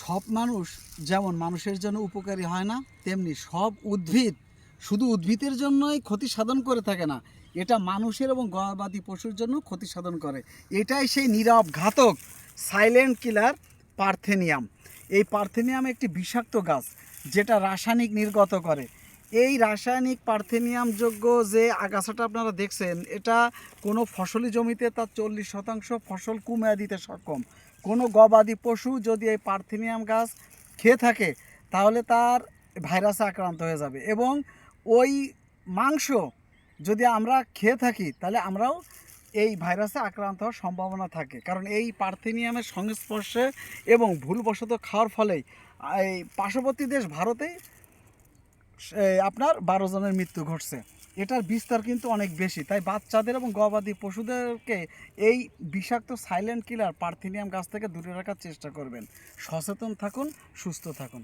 সব মানুষ যেমন মানুষের জন্য উপকারী হয় না, তেমনি সব উদ্ভিদ শুধু উদ্ভিদের জন্যই ক্ষতি সাধন করে থাকে না, এটা মানুষের এবং গবাদি পশুর জন্য ক্ষতি সাধন করে। এটাই সেই নীরব ঘাতক সাইলেন্ট কিলার পার্থেনিয়াম। এই পার্থেনিয়াম একটি বিষাক্ত গাছ, যেটা রাসায়নিক নির্গত করে। এই রাসায়নিক পার্থেনিয়াম যোগ্য যে আগাছাটা আপনারা দেখছেন, এটা কোনো ফসলি জমিতে তার চল্লিশ শতাংশ ফসল কমে দিতে সক্ষম। কোনো গবাদি পশু যদি এই পার্থেনিয়াম গাছ খেয়ে থাকে, তাহলে তার ভাইরাসে আক্রান্ত হয়ে যাবে এবং ওই মাংস যদি আমরা খেয়ে থাকি, তাহলে আমরাও এই ভাইরাসে আক্রান্ত হওয়ার সম্ভাবনা থাকে। কারণ এই পার্থেনিয়ামের সংস্পর্শে এবং ভুলবশত খাওয়ার ফলেই, এই পার্শ্ববর্তী দেশ ভারতেই এই আপনার বারো জনের মৃত্যু ঘটছে। এটার বিস্তার কিন্তু অনেক বেশি। তাই বাচ্চাদের এবং গবাদি পশুদেরকে এই বিষাক্ত সাইলেন্ট কিলার পার্থিনিয়াম গাছ থেকে দূরে রাখার চেষ্টা করবেন। সচেতন থাকুন, সুস্থ থাকুন।